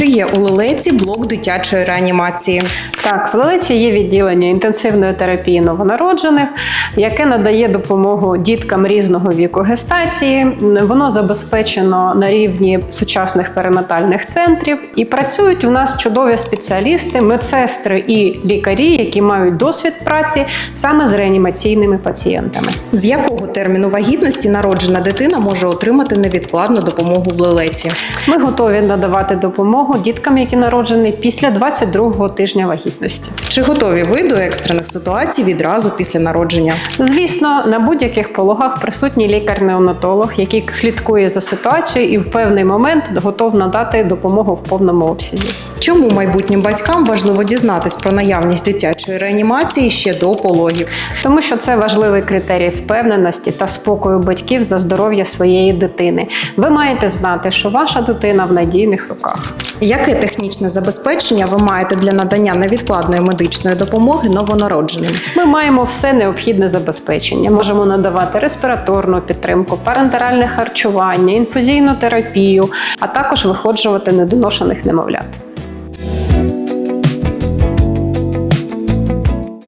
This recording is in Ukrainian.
Чи є у лелеці блок дитячої реанімації? Так, в Лелиці є відділення інтенсивної терапії новонароджених, яке надає допомогу діткам різного віку гестації. Воно забезпечено на рівні сучасних перинатальних центрів. І працюють у нас чудові спеціалісти, медсестри і лікарі, які мають досвід праці саме з реанімаційними пацієнтами. З якого терміну вагітності народжена дитина може отримати невідкладну допомогу в лелеці? Ми готові надавати допомогу діткам, які народжені після 22-го тижня вагітності. Чи готові ви до екстрених ситуацій відразу після народження? Звісно, на будь-яких пологах присутній лікар-неонатолог, який слідкує за ситуацією і в певний момент готов надати допомогу в повному обсязі. Чому майбутнім батькам важливо дізнатись про наявність дитячої реанімації ще до пологів? Тому що це важливий критерій впевненості та спокою батьків за здоров'я своєї дитини. Ви маєте знати, що ваша дитина в надійних руках. Яке технічне забезпечення ви маєте для надання невідкладної медичної допомоги новонародженим? Ми маємо все необхідне забезпечення. Можемо надавати респіраторну підтримку, парентеральне харчування, інфузійну терапію, а також виходжувати недоношених немовлят.